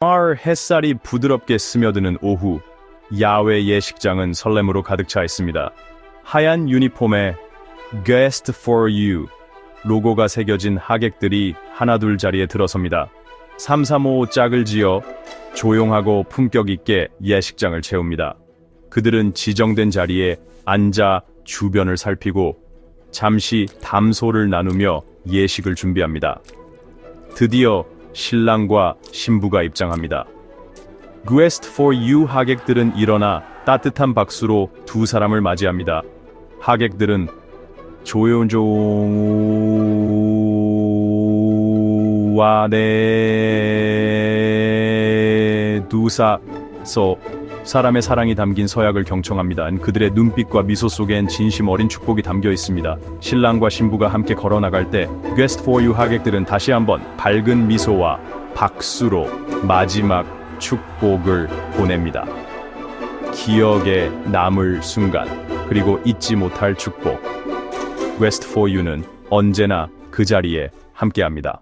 마을 햇살이 부드럽게 스며드는 오후, 야외 예식장은 설렘으로 가득 차 있습니다. 하얀 유니폼에 Guest for You 로고가 새겨진 하객들이 하나둘 자리에 들어섭니다. 335 짝을 지어 조용하고 품격 있게 예식장을 채웁니다. 그들은 지정된 자리에 앉아 주변을 살피고 잠시 담소를 나누며 예식을 준비합니다. 드디어 신랑과 신부가 입장합니다. Guest for You 하객들은 일어나 따뜻한 박수로 두 사람을 맞이합니다. 하객들은 조용조와 네 두사서 사람의 사랑이 담긴 서약을 경청합니다. 그들의 눈빛과 미소 속엔 진심 어린 축복이 담겨 있습니다. 신랑과 신부가 함께 걸어 나갈 때 Guest for You 하객들은 다시 한번 밝은 미소와 박수로 마지막 축복을 보냅니다. 기억에 남을 순간 그리고 잊지 못할 축복. West for You는 언제나 그 자리에 함께합니다.